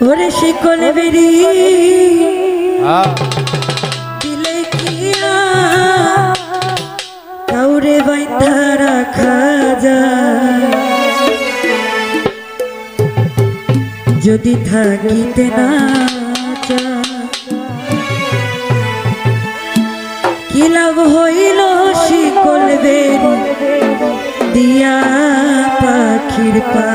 ওরে শিকল বেরি দিলে কিয়া কাউরে বাইন্ধা রাখা যায়। যদি থাকিতে না কি লাভ হইল শিকল বেরি দিয়া পাখির পা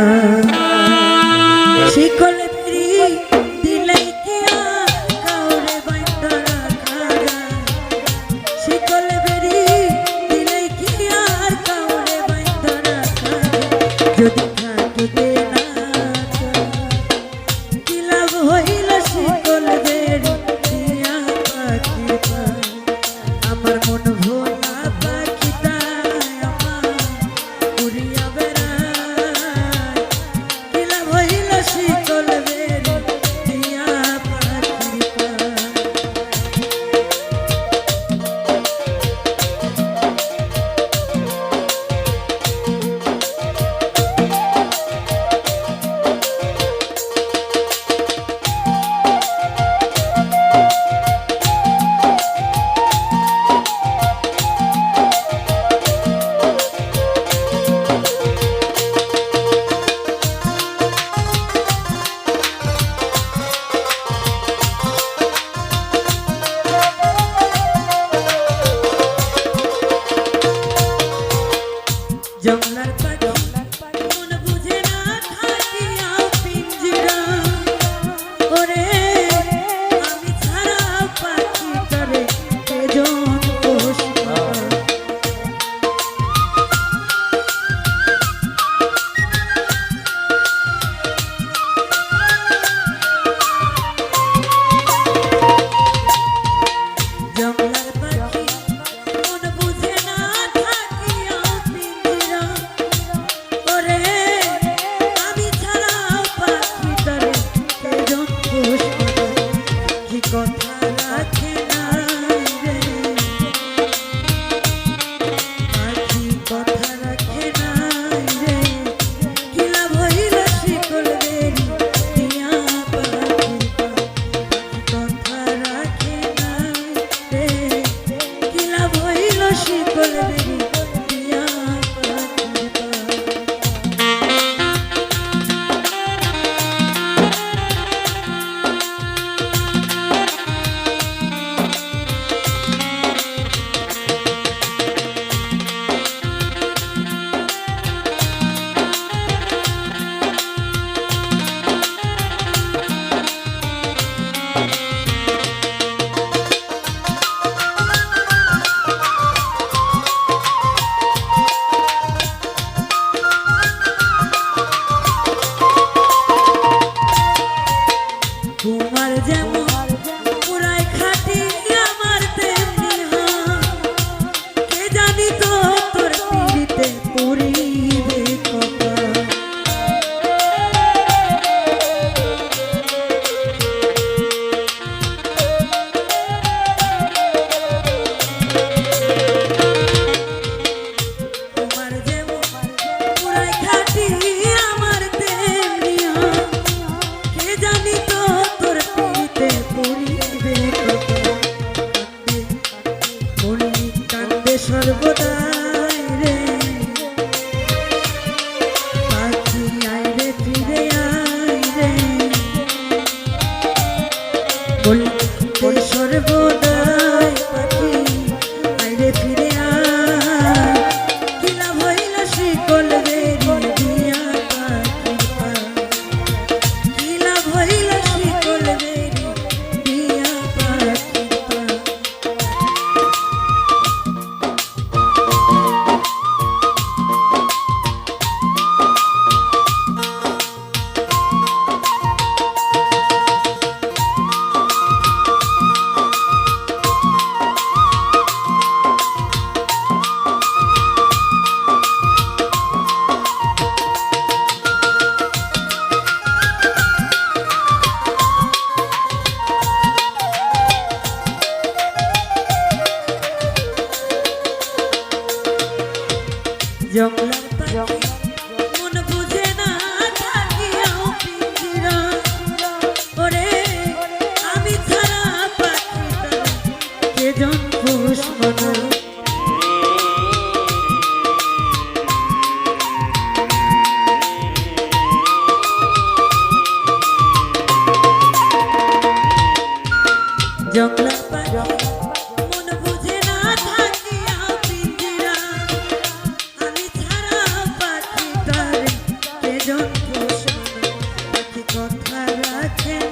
শিকল বেরিয়ে I can't.